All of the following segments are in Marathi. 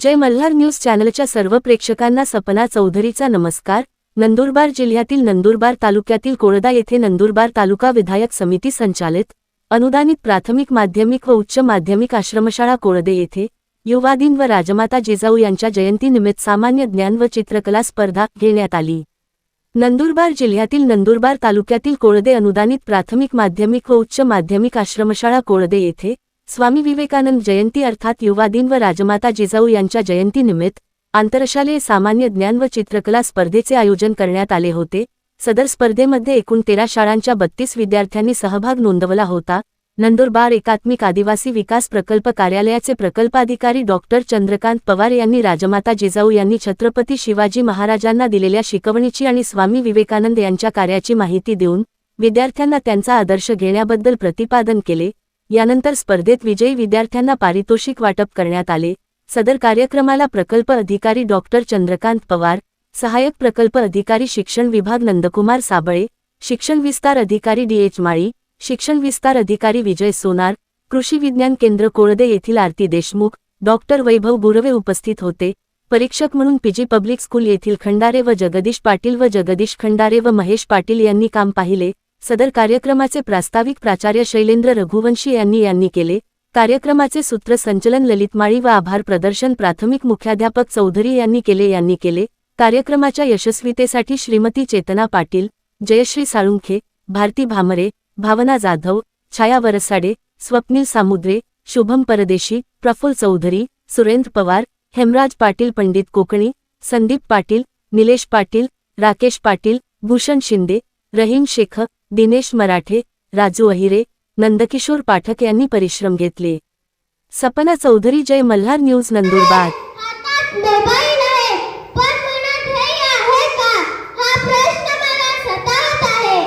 जय मल्हार न्यूज चॅनलच्या सर्व प्रेक्षकांना सपना चौधरीचा नमस्कार. नंदुरबार जिल्ह्यातील नंदुरबार तालुक्यातील कोळदा येथे नंदुरबार तालुका विधायक समिती संचालित अनुदानित प्राथमिक माध्यमिक व उच्च माध्यमिक आश्रमशाळा कोळदे येथे युवा दिन व राजमाता जिजाऊ यांच्या जयंतीनिमित्त सामान्य ज्ञान व चित्रकला स्पर्धा घेण्यात आली. नंदुरबार जिल्ह्यातील नंदुरबार तालुक्यातील कोळदे अनुदानित प्राथमिक माध्यमिक व उच्च माध्यमिक आश्रमशाळा कोळदे येथे स्वामी विवेकानंद जयंती अर्थात युवा दिन व राजमाता जिजाऊ यांच्या जयंतीनिमित्त आंतरशालेय सामान्य ज्ञान व चित्रकला स्पर्धेचे आयोजन करण्यात आले होते. सदर स्पर्धेमध्ये एकूण तेरा शाळांच्या बत्तीस विद्यार्थ्यांनी सहभाग नोंदवला होता. नंदुरबार एकात्मिक आदिवासी विकास प्रकल्प कार्यालयाचे प्रकल्पाधिकारी डॉक्टर चंद्रकांत पवार यांनी राजमाता जिजाऊ यांनी छत्रपती शिवाजी महाराजांना दिलेल्या शिकवणीची आणि स्वामी विवेकानंद यांच्या कार्याची माहिती देऊन विद्यार्थ्यांना त्यांचा आदर्श घेण्याबद्दल प्रतिपादन केले. यानंतर स्पर्धेत विजयी विद्यार्थ्यांना पारितोषिक वाटप करण्यात आले. सदर कार्यक्रमाला प्रकल्प अधिकारी डॉक्टर चंद्रकांत पवार सहाय्यक प्रकल्प अधिकारी शिक्षण विभाग नंदकुमार साबळे शिक्षण विस्तार अधिकारी डी. एच. माळी शिक्षण विस्तार अधिकारी विजय सोनार कृषी विज्ञान केंद्र कोळदे येथील आरती देशमुख डॉक्टर वैभव गुरवे उपस्थित होते. परीक्षक म्हणून पीजी पब्लिक स्कूल येथील खंडारे व जगदीश पाटील व जगदीश खंडारे व महेश पाटील यांनी काम पाहिले. सदर कार्यक्रमाचे प्रास्ताविक प्राचार्य शैलेंद्र रघुवंशी यांनी यांनी केले. कार्यक्रमाचे सूत्रसंचलन संचलन ललितमाळी व आभार प्रदर्शन प्राथमिक मुख्याध्यापक चौधरी यांनी केले यांनी केले. कार्यक्रमाच्या यशस्वीतेसाठी श्रीमती चेतना पाटील जयश्री साळुंखे भारती भामरे भावना जाधव छाया वरसाडे स्वप्नील सामुद्रे शुभम परदेशी प्रफुल्ल चौधरी सुरेंद्र पवार हेमराज पाटील पंडित कोकणी संदीप पाटील निलेश पाटील राकेश पाटील भूषण शिंदे रहीम शेख दिनेश मराठे राजू अहिरे नंदकिशोर पाठक यांनी परिश्रम घेतले. सपना चौधरी जय मल्हार न्यूज नंदुरबार हातात मोबाईल आहे पण मनात ध्येय आहे का हा प्रश्न मला सतावत आहे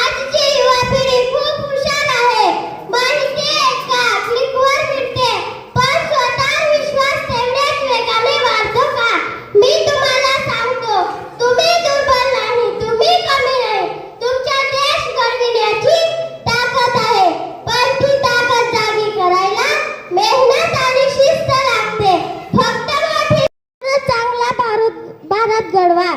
आजची युवा पिढी खूप हुशार आहे माहिती आहे का क्लिकवर मिळते पण स्वतःवर विश्वास तेवढ्याच वेगाने वाढतो का मी तुम्हाला सांगतो तुम्ही दुर्बल नाही तुम्ही कमी नाही तुमच्या देश घडविण्याची ताकद आहे पण ती ताकद जागी करायला मेहनत आणि शिस्त लागते फक्त मोठी चांगला भारत भारत घडवा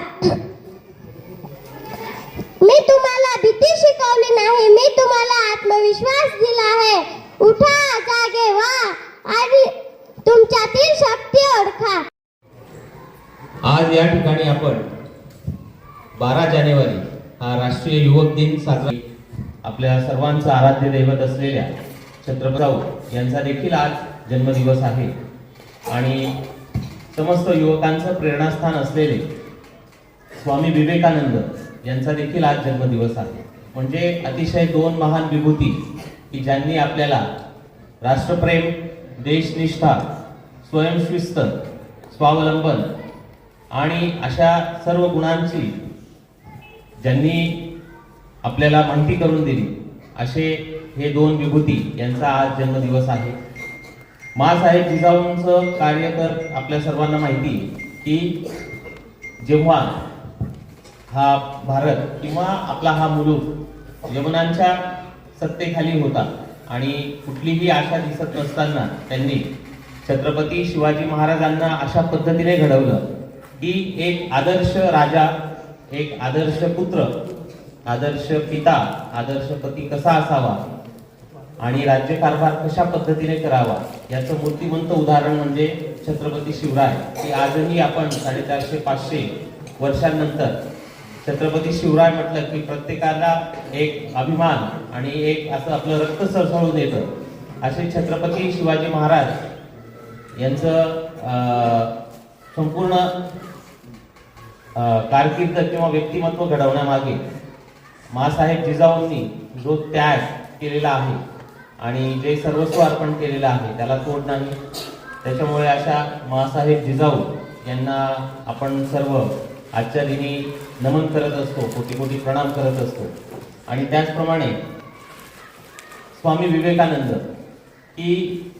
मी तुम्हाला भीती शिकवली नाही मी तुम्हाला आत्मविश्वास दिला आहे उठा जागे व्हा आणि तुमच्यातील शक्ती ओळखा आज या ठिकाणी आपण बारा जानेवारी हा राष्ट्रीय युवक दिन साजरा आपल्या सर्वांचं आराध्य दैवत असलेल्या छत्रपतीराव यांचा देखील आज जन्मदिवस आहे. आणि समस्त युवकांचं प्रेरणास्थान असलेले स्वामी विवेकानंद यांचा देखील आज जन्मदिवस आहे. म्हणजे अतिशय दोन महान विभूती की ज्यांनी आपल्याला राष्ट्रप्रेम देशनिष्ठा स्वयंशिस्त स्वावलंबन आणि अशा सर्व गुणांची ज्यांनी आपल्याला माहिती करून दिली असे हे दोन विभूती यांचा आज जन्मदिवस आहे. मासाहेब जिजाऊंचं कार्य तर आपल्या सर्वांना माहिती की जेव्हा हा भारत किंवा आपला हा मुलूक यमुनांच्या सत्तेखाली होता आणि कुठलीही आशा दिसत नसताना त्यांनी छत्रपती शिवाजी महाराजांना अशा पद्धतीने घडवलं की एक आदर्श राजा एक आदर्श पुत्र आदर्श पिता आदर्श पती कसा असावा आणि राज्यकारभार कशा पद्धतीने करावा याचं मूर्तिमंत उदाहरण म्हणजे छत्रपती शिवराय. की आजही आपण साडेचारशे पाचशे वर्षांनंतर छत्रपती शिवराय म्हटलं की प्रत्येकाला एक अभिमान आणि एक असं आपलं रक्त सळसळून येतं असे छत्रपती शिवाजी महाराज यांचं संपूर्ण कारकीर्द किंवा व्यक्तिमत्व घडवण्यामागे मासाहेब जिजाऊंनी जो त्याग केलेला आहे आणि जे सर्वस्व अर्पण केलेलं आहे त्याला तोड नाही. त्याच्यामुळे अशा मासाहेब जिजाऊ यांना आपण सर्व आजच्या दिनी नमन करत असतो कोटी कोटी प्रणाम करत असतो. आणि त्याचप्रमाणे स्वामी विवेकानंद की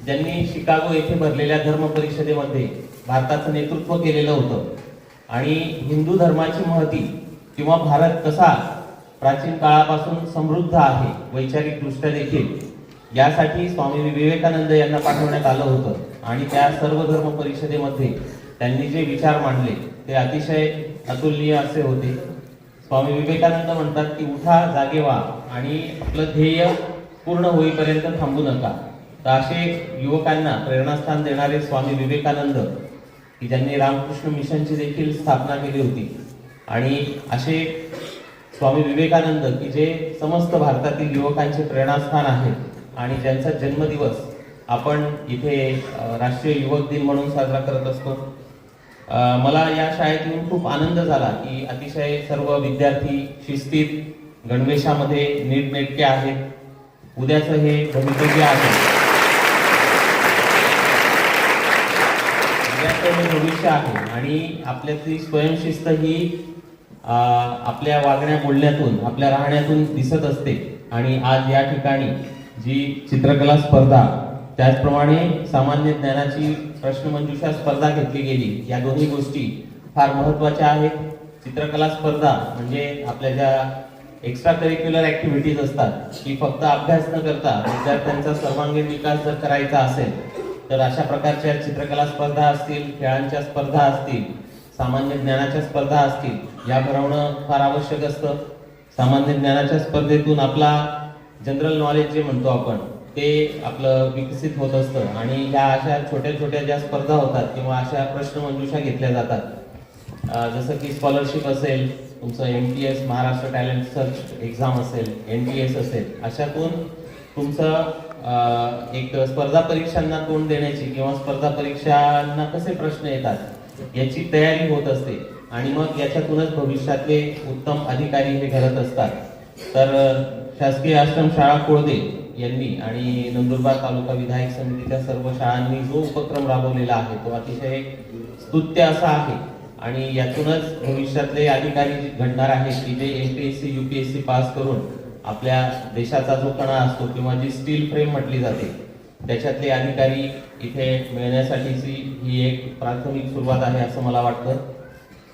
ज्यांनी शिकागो येथे भरलेल्या धर्म परिषदेमध्ये भारताचं नेतृत्व केलेलं होतं. आणि हिंदू धर्माची महती किंवा भारत कसा प्राचीन काळापासून समृद्ध आहे वैचारिकदृष्ट्या देखील यासाठी स्वामी विवेकानंद यांना पाठवण्यात आलं होतं. आणि त्या सर्व धर्म परिषदेमध्ये त्यांनी जे विचार मांडले ते अतिशय अतुलनीय असे होते. स्वामी विवेकानंद म्हणतात की उठा जागे व्हा आणि आपलं ध्येय पूर्ण होईपर्यंत थांबू नका. तर असे युवकांना प्रेरणास्थान देणारे स्वामी विवेकानंद की ज्यांनी रामकृष्ण मिशनची देखील स्थापना केली होती. आणि असे स्वामी विवेकानंद की जे समस्त भारतातील युवकांचे प्रेरणास्थान आहेत आणि ज्यांचा जन्मदिवस आपण इथे राष्ट्रीय युवक दिन म्हणून साजरा करत असतो. मला या शाळेत येऊन खूप आनंद झाला की अतिशय सर्व विद्यार्थी शिस्तीत गणवेशामध्ये नीटनेटके आहेत. उद्याचं हे भवितव्य आहे. आपल्याकडे भविष्य आहे. आणि आपल्यातली स्वयंशिस्त ही आपल्या वागण्या बोलण्यातून आपल्या राहण्यातून दिसत असते. आणि आज या ठिकाणी जी चित्रकला स्पर्धा त्याचप्रमाणे सामान्य ज्ञानाची प्रश्नमंजुषा स्पर्धा घेतली गेली या दोन्ही गोष्टी फार महत्त्वाच्या आहेत. चित्रकला स्पर्धा म्हणजे आपल्या ज्या एक्स्ट्रा करिक्युलर ऍक्टिव्हिटीज असतात की फक्त अभ्यास न करता विद्यार्थ्यांचा सर्वांगीण विकास जर करायचा असेल तर अशा प्रकारच्या चित्रकला स्पर्धा असतील खेळांच्या स्पर्धा असतील सामान्य ज्ञानाच्या स्पर्धा असतील या भरवणं फार आवश्यक असतं. सामान्य ज्ञानाच्या स्पर्धेतून आपला जनरल नॉलेज जे म्हणतो आपण ते आपलं विकसित होत असतं. आणि ह्या अशा छोट्या छोट्या ज्या स्पर्धा होतात किंवा अशा प्रश्नमंजुषा घेतल्या जातात जसं की स्कॉलरशिप असेल तुमचं M T S Maharashtra talent search exam असेल एन टी एस असेल अशातून तुमचं एक स्पर्धा परीक्षांना तोंड देण्याची किंवा स्पर्धा परीक्षांना कसे प्रश्न येतात याची तयारी होत असते. आणि मग याच्यातूनच भविष्यातले उत्तम अधिकारी हे घडत असतात. तर शासकीय आश्रम शाळा कोळदे यांनी आणि नंदुरबार तालुका विधायक समितीच्या सर्व शाळांनी जो उपक्रम राबवलेला आहे तो अतिशय स्तुत्य असा आहे. आणि यातूनच भविष्यातले अधिकारी घडणार आहेत की जे L P S C U P S C pass करून आपल्या देशाचा जो कणा असतो किंवा जी स्टील फ्रेम म्हटली जाते त्याच्यातले अधिकारी इथे मिळण्यासाठीची ही एक प्राथमिक सुरुवात आहे असं मला वाटतं.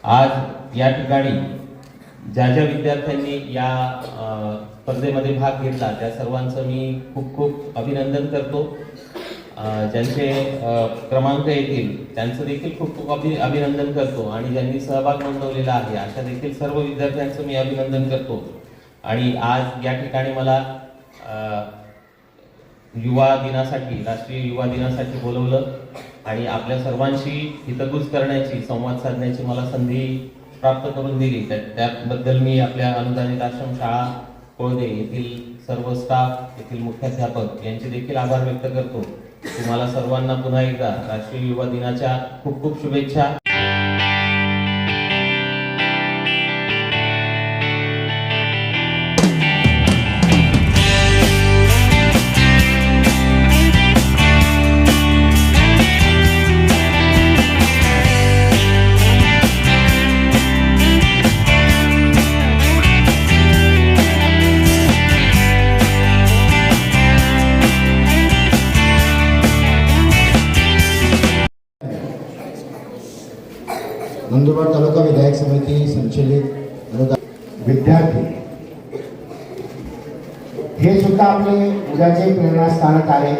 आज या ठिकाणी ज्या ज्या विद्यार्थ्यांनी या स्पर्धेमध्ये भाग घेतला त्या सर्वांचं मी खूप खूप अभिनंदन करतो. ज्यांचे क्रमांक येतील त्यांचं देखील खूप खूप अभि अभिनंदन करतो. आणि ज्यांनी सहभाग नोंदवलेला आहे अशा देखील सर्व विद्यार्थ्यांचं मी अभिनंदन करतो. आणि आज या ठिकाणी मला युवा दिनासाठी राष्ट्रीय युवा दिनासाठी बोलवलं आणि आपल्या सर्वांशी हितगुज करण्याची संवाद साधण्याची मला संधी प्राप्त करून दिली. त्या त्याबद्दल मी आपल्या अनुदानित आश्रम शाळा कोळदे येथील सर्व स्टाफ येथील मुख्याध्यापक यांचे देखील आभार व्यक्त करतो. तुम्हाला सर्वांना पुन्हा एकदा राष्ट्रीय युवा दिनाच्या खूप खूप शुभेच्छा. नंदुरबार तालुका विधायक समिती संचलित विद्यार्थी. हे सुद्धा आपले उद्याचे प्रेरणास्थानक आहे.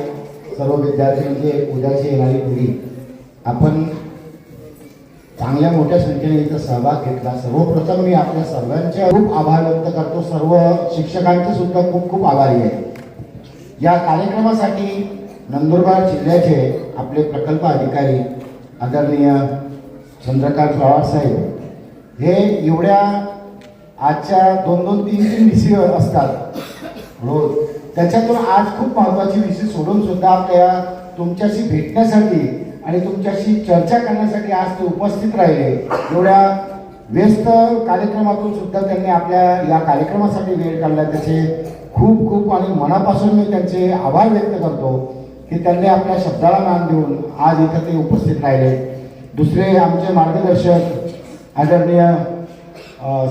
सर्व विद्यार्थी म्हणजे उद्याची येणारी पिढी. आपण चांगल्या मोठ्या संख्येने इथं सहभाग घेतला. सर्वप्रथम मी आपल्या सर्वांचे खूप आभार व्यक्त करतो. सर्व शिक्षकांचे सुद्धा खूप खूप आभारी आहे. या कार्यक्रमासाठी नंदुरबार जिल्ह्याचे आपले प्रकल्प अधिकारी आदरणीय चंद्रकांत पवार हे एवढ्या आजच्या दोन दोन तीन तीन विषय असतात. रोज त्याच्यातून आज खूप महत्त्वाची विषय सोडून सुद्धा आपल्या तुमच्याशी भेटण्यासाठी आणि तुमच्याशी चर्चा करण्यासाठी आज ते उपस्थित राहिले. एवढ्या व्यस्त कार्यक्रमातून सुद्धा त्यांनी आपल्या या कार्यक्रमासाठी वेळ काढला. त्याचे खूप खूप आणि मनापासून मी त्यांचे आभार व्यक्त करतो की त्यांनी आपल्या शब्दाला मान देऊन आज इथं ते उपस्थित राहिले. दुसरे आमचे मार्गदर्शक आदरणीय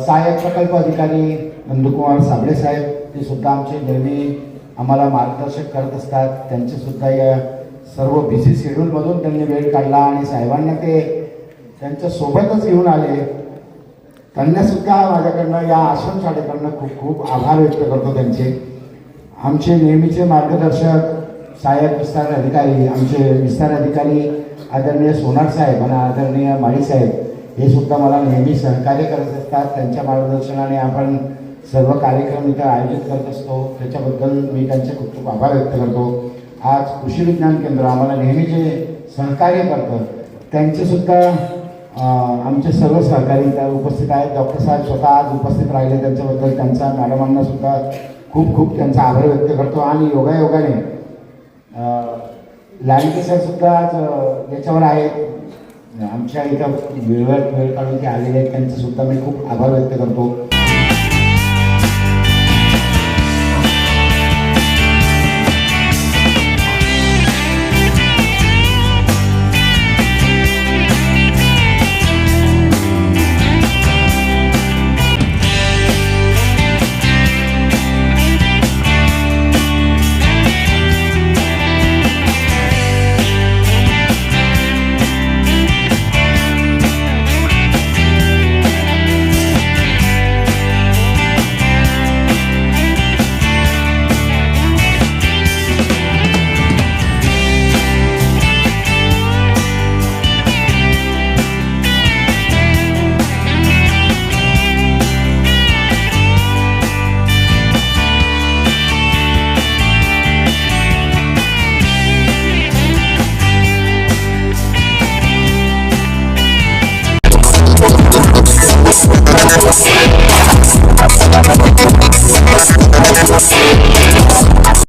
सहाय्यक प्रकल्प अधिकारी नंदकुमार साबळे साहेब ते सुद्धा आमचे नेहमी आम्हाला मार्गदर्शक करत असतात. त्यांचे सुद्धा या सर्व बिझी शेड्यूलमधून त्यांनी वेळ काढला आणि साहेबांना ते त्यांच्या सोबतच घेऊन आले. त्यांना सुद्धा माझ्याकडनं या आश्रम शाळेकडनं खूप खूप आभार व्यक्त करतो त्यांचे. आमचे नेहमीचे मार्गदर्शक सहाय्यक विस्तार अधिकारी आमचे विस्तार अधिकारी आदरणीय सोनार साहेब आणि आदरणीय माळी साहेब हे सुद्धा मला नेहमी सहकार्य करत असतात. त्यांच्या मार्गदर्शनाने आपण सर्व कार्यक्रम इथं आयोजित करत असतो. त्याच्याबद्दल मी त्यांचे खूप खूप आभार व्यक्त करतो. आज कृषी विज्ञान केंद्र आम्हाला नेहमी जे सहकार्य करतं त्यांचेसुद्धा आमचे सर्व सहकारी त्या उपस्थित आहेत. डॉक्टर साहेब स्वतः आज उपस्थित राहिले. त्यांच्याबद्दल त्यांचा मॅडमांनासुद्धा खूप खूप त्यांचा आभार व्यक्त करतो. आणि योगायोगाने अं, सर सुद्धा आज याच्यावर आहेत. आमच्या इथं वेळेवर वेळ काढून ते आलेले आहेत. त्यांचं सुद्धा मी खूप आभार व्यक्त करतो.